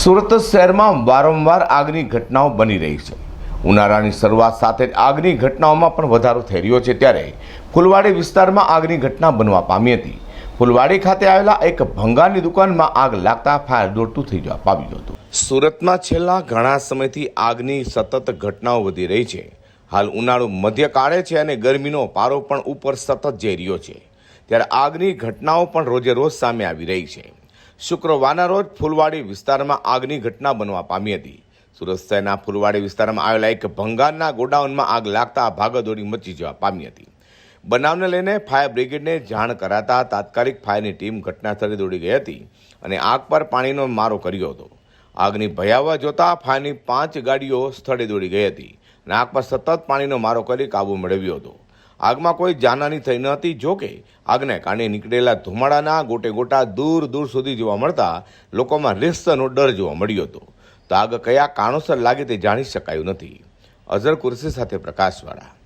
સુરત શહેરમાં વારંવાર આગની ઘટનાઓ બની રહી છે. ઉનાળાની શરૂઆત સાથે જ આગની ઘટનાઓમાં પણ વધારો થઈ રહ્યો છે ત્યારે ફુલવાડી વિસ્તારમાં આગની ઘટના બનવા પામી હતી. ફુલવાડી ખાતે આવેલા એક ભંગારની દુકાનમાં આગ લાગતા ફાયર દોડતું થઈ જવા પામ્યું હતું. સુરતમાં છેલ્લા ઘણા સમયથી આગની સતત ઘટનાઓ વધી રહી છે. હાલ ઉનાળુ મધ્યકાળે છે અને ગરમીનો પારો પણ ઉપર સતત જઈ રહ્યો છે. ત્યારે આગની ઘટનાઓ પણ રોજે રોજ સામે આવી રહી છે. શુક્રવારના રોજ ફૂલવાડી વિસ્તારમાં આગની ઘટના બનવા પામી હતી. સુરત શહેરના ફૂલવાડી વિસ્તારમાં આવેલા એક ભંગારના ગોડાઉનમાં આગ લાગતા ભાગદોડી મચી જવા પામી હતી. બનાવને લઈને ફાયર બ્રિગેડને જાણ કરાતા તાત્કાલિક ફાયરની ટીમ ઘટના સ્થળે દોડી ગઈ હતી અને આગ પર પાણીનો મારો કર્યો હતો. આગની ભયાવહ જોતા ફાયરની પાંચ ગાડીઓ સ્થળે દોડી ગઈ હતી અને આગ પર સતત પાણીનો મારો કરી કાબુ મેળવ્યો હતો. આગમાં કોઈ જાનહાની થઈ ન હતી, જો કે આગને કારણે નીકળેલા ધુમાડાના ગોટે ગોટા દૂર દૂર સુધી જોવા મળતા લોકોમાં રેસ્તનો ડર જોવા મળ્યો હતો. તો આગ કયા કારણોસર લાગે તે જાણી શકાયું નથી. અઝર કુરશી સાથે પ્રકાશવાળા.